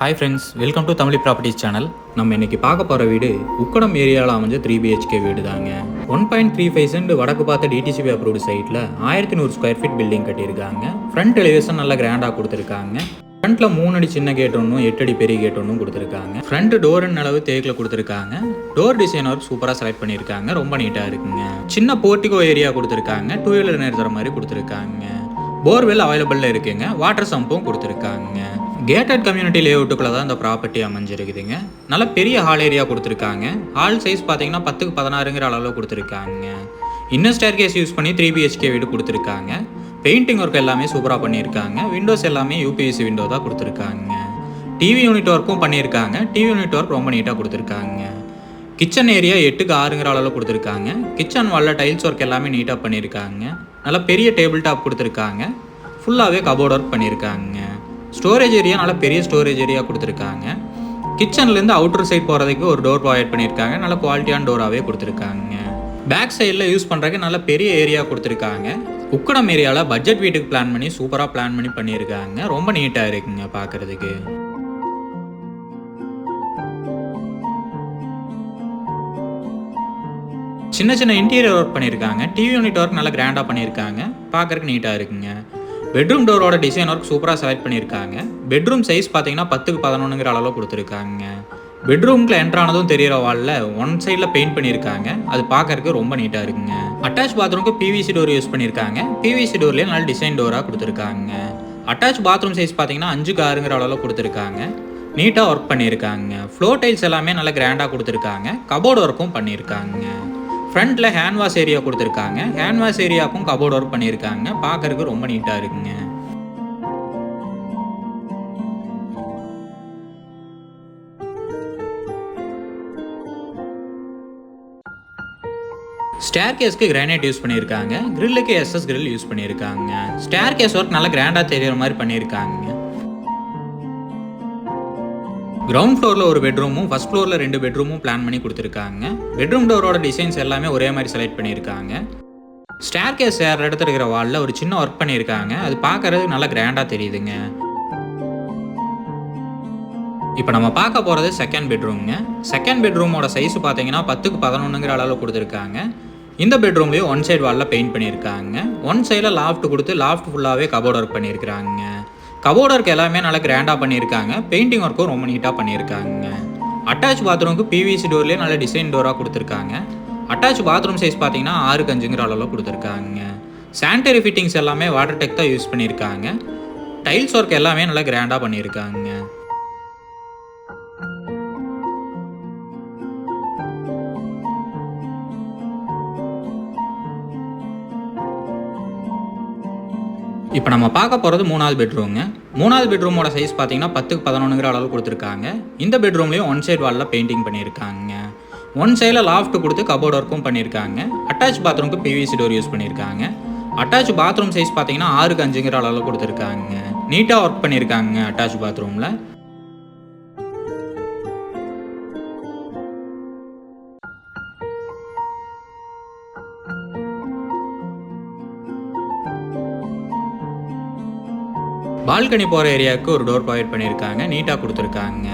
Hi friends welcome to Tamil properties channel நம்ம இன்னைக்கு பார்க்க போகிற வீடு உக்கடம் ஏரியாவில் அமைஞ்ச த்ரீ பிஹெச்கே வீடு தாங்க one point three five cent வடக்கு பார்த்த டிடிசிபி அப்ரூவ்டு சைட்டில் ஆயிரத்தி நூறு ஸ்கொயர் ஃபீட் பில்டிங் கட்டியிருக்காங்க. ஃப்ரண்ட் எலிவேஷன் நல்லா கிராண்டாக கொடுத்துருக்காங்க. ஃப்ரண்ட்டில் மூணு அடி சின்ன கேட் ஒன்றும் எட்டு அடி பெரிய கேட் ஒன்றும் கொடுத்துருக்காங்க. ஃப்ரண்ட் டோர் அளவு தேக்கில் கொடுத்துருக்காங்க. டோர் டிசைன் ஒர்க் சூப்பராக செலக்ட் பண்ணியிருக்காங்க. ரொம்ப நீட்டாக இருக்குங்க. சின்ன போர்ட்டிகோ ஏரியா கொடுத்துருக்காங்க. டூ வீலர் நிறுத்துற மாதிரி கொடுத்துருக்காங்க. போர்வெல் அவைலபிளில் இருக்குங்க. வாட்டர் சம்பும் கொடுத்துருக்காங்க. கேட்டட் கம்யூனிட்டி லேஅவுட்டுக்குள்ள தான் இந்த ப்ராப்பர்ட்டி அமைஞ்சிருக்குதுங்க. நல்ல பெரிய ஹால் ஏரியா கொடுத்துருக்காங்க. ஹால் சைஸ் பார்த்தீங்கன்னா பத்துக்கு பதினாறுங்கிற அளவில் கொடுத்துருக்காங்க. இன்னும் ஸ்டேர் கேஸ் யூஸ் பண்ணி த்ரீ பிஹெச்கே வீடு கொடுத்துருக்காங்க. பெயிண்டிங் ஒர்க் எல்லாமே சூப்பராக பண்ணியிருக்காங்க. விண்டோஸ் எல்லாமே யூபிஎஸ்சி விண்டோ தான் கொடுத்துருக்காங்க. டிவி யூனிட் ஒர்க்கும் பண்ணியிருக்காங்க. டிவி யூனிட் ஒர்க் ரொம்ப நீட்டாக கொடுத்துருக்காங்க. கிச்சன் ஏரியா எட்டுக்கு ஆறுங்கிற அளவில் கொடுத்துருக்காங்க. கிச்சன் வாலில் டைல்ஸ் ஒர்க் எல்லாமே நீட்டாக பண்ணியிருக்காங்க. நல்லா பெரிய டேபிள் டாப் கொடுத்துருக்காங்க. ஃபுல்லாகவே கபோர்ட் ஒர்க் பண்ணியிருக்காங்க. ஸ்டோரேஜ் ஏரியா நல்லா பெரிய ஸ்டோரேஜ் ஏரியா கொடுத்துருக்காங்க. கிச்சன்லேருந்து அவுட்டர் சைட் போகிறதுக்கு ஒரு டோர் ப்ரொவைட் பண்ணியிருக்காங்க. நல்ல குவாலிட்டியான டோராகவே கொடுத்துருக்காங்க. பேக் சைடில் யூஸ் பண்ணுறதுக்கு நல்ல பெரிய ஏரியா கொடுத்துருக்காங்க. உக்கடம் ஏரியாவில் பட்ஜெட் வீட்டுக்கு பிளான் பண்ணி சூப்பராக பிளான் பண்ணி பண்ணியிருக்காங்க. ரொம்ப நீட்டாக இருக்குங்க பார்க்குறதுக்கு சின்ன சின்ன இன்டீரியர் ஒர்க் பண்ணியிருக்காங்க. டிவி யூனிட் ஒர்க் நல்லா கிராண்டாக பண்ணியிருக்காங்க. பார்க்கறதுக்கு நீட்டாக இருக்குங்க. பெட்ரூம் டோரோட டிசைன் ஒர்க் சூப்பராக செலக்ட் பண்ணியிருக்காங்க. பெட்ரூம் சைஸ் பார்த்தீங்கன்னா பத்துக்கு பதினொன்றுங்கிற அளவில் கொடுத்துருக்காங்க. பெட்ரூம்ல என்ட்ரு ஆனதும் தெரியிற வாலில் ஒன் சைடில் பெயிண்ட் பண்ணியிருக்காங்க. அது பார்க்கறதுக்கு ரொம்ப நீட்டாக இருக்குங்க. அட்டாச் பாத்ரூம்க்கு பிவிசி டோர் யூஸ் பண்ணியிருக்காங்க. பிவிசி டோர்லேயே நல்ல டிசைன் டோராக கொடுத்துருக்காங்க. அட்டாச் பாத்ரூம் சைஸ் பார்த்தீங்கன்னா அஞ்சுக்கு ஆறுங்கிற அளவில் கொடுத்துருக்காங்க. நீட்டாக ஒர்க் பண்ணியிருக்காங்க. ஃப்ளோர் டைல்ஸ் எல்லாமே நல்லா கிராண்டாக கொடுத்துருக்காங்க. கபோர்டு ஒர்க்கும் பண்ணியிருக்காங்க. ஃப்ரண்ட்டில் ஹேண்ட் வாஷ் ஏரியா கொடுத்துருக்காங்க. ஹேண்ட் வாஷ் ஏரியாவுக்கும் கபோர்ட் ஒர்க் பண்ணியிருக்காங்க. பார்க்கறதுக்கு ரொம்ப நீட்டாக இருக்குங்க. ஸ்டேர் கேஸ்க்கு கிரானைட் யூஸ் பண்ணியிருக்காங்க கிரில்லுக்கு எஸ்எஸ் கிரில் யூஸ் பண்ணியிருக்காங்க. ஸ்டேர் கேஸ் ஒர்க் நல்லா கிராண்டாக தெரியுற மாதிரி பண்ணியிருக்காங்க. கிரவுண்ட் ஃப்ளோரில் ஒரு பெட்ரூமும் ஃபஸ்ட் ஃப்ளோரில் ரெண்டு பெட்ரூமும் பிளான் பண்ணி கொடுத்துருக்காங்க. பெட்ரூம் டோரோட டிசைன்ஸ் எல்லாமே ஒரே மாதிரி செலக்ட் பண்ணியிருக்காங்க. ஸ்டேர் கேஸ் ஏற இடத்துல இருக்கிற வாலில் ஒரு சின்ன ஒர்க் பண்ணியிருக்காங்க. அது பார்க்கறதுக்கு நல்லா கிராண்டாக தெரியுதுங்க. இப்போ நம்ம பார்க்க போகிறது செகண்ட் பெட்ரூம்ங்க செகண்ட் பெட்ரூமோட சைஸ் பார்த்தீங்கன்னா பத்துக்கு பதினொன்றுங்கிற அளவில் கொடுத்துருக்காங்க. இந்த பெட்ரூம்லேயும் ஒன் சைடு வாலில் பெயிண்ட் பண்ணியிருக்காங்க. ஒன் சைடில் லாஃப்ட் கொடுத்து லாஃப்ட் ஃபுல்லாகவே கபோர்ட் ஒர்க் பண்ணியிருக்காங்க கபோர்டு ஒர்க் எல்லாமே நல்லா கிராண்டாக பண்ணியிருக்காங்க. பெயிண்டிங் ஒர்க்கும் ரொம்ப நீட்டாக பண்ணியிருக்காங்க. அட்டாச் பாத்ரூமுக்கு பிவிசி டோர்லேயே நல்ல டிசைன் டோராக கொடுத்துருக்காங்க. அட்டாச் பாத்ரூம் சைஸ் பார்த்தீங்கன்னா ஆறு அஞ்சுங்கிற அளவில் கொடுத்துருக்காங்க. சானிட்டரி ஃபிட்டிங்ஸ் எல்லாமே வாட்டர் டெக் தான் யூஸ் பண்ணியிருக்காங்க. டைல்ஸ் ஒர்க் எல்லாமே நல்லா கிராண்டாக பண்ணியிருக்காங்க. இப்போ நம்ம பார்க்க போகிறது மூணாவது பெட்ரூம்ங்க மூணாவது பெட்ரூமோட சைஸ் பார்த்தீங்கன்னா பத்துக்கு பதினொன்றுங்கிற அளவு கொடுத்துருக்காங்க. இந்த பெட்ரூம்லேயும் ஒன் சைடு வாலில் பெயிண்டிங் பண்ணியிருக்காங்க. ஒன் சைடில் லாஃப்ட் கொடுத்து கபோர்ட் ஒர்க்கும் பண்ணியிருக்காங்க. அட்டாச் பாத்ரூமுக்கு பிவிசி டோர் யூஸ் பண்ணியிருக்காங்க. அட்டாச் பாத்ரூம் சைஸ் பார்த்தீங்கன்னா ஆறுக்கு அஞ்சுங்கிற அளவில் கொடுத்துருக்காங்க. நீட்டாக ஒர்க் பண்ணியிருக்காங்க அட்டாச் பாத்ரூமில் பால்கனி போகிற ஏரியாவுக்கு ஒரு டோர் ப்ரொவைட் பண்ணியிருக்காங்க. நீட்டாக கொடுத்துருக்காங்க.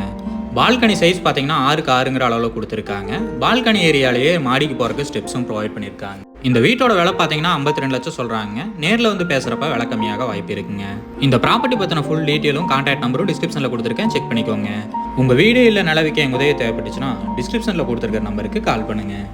பால்கனி சைஸ் பார்த்தீங்கன்னா ஆறுக்கு ஆறுங்கிற அளவில் கொடுத்துருக்காங்க. பால்கனி ஏரியாலேயே மாடிக்கு போகிறதுக்கு ஸ்டெப்ஸும் ப்ரொவைட் பண்ணியிருக்காங்க. இந்த வீட்டோட விலை பார்த்தீங்கன்னா ஐம்பத்தி ரெண்டு லட்சம் சொல்கிறாங்க நேரில் வந்து பேசுகிறப்ப விலை கம்மியாக வாய்ப்பு இருக்குங்க. இந்த ப்ராப்பர்ட்டி பற்றின ஃபுல் டீட்டெயிலும் கான்டாக்ட் நம்பரும் டிஸ்கிரிப்ஷனில் கொடுத்துருக்கேன். செக் பண்ணிக்கோங்க. உங்கள் வீடு இல்லை நிலவிக்க எங்கள் உதவி தேவைப்பட்டுச்சுன்னா டிஸ்கிரிப்ஷனில் கொடுத்துருக்க நம்பருக்கு கால் பண்ணுங்கள்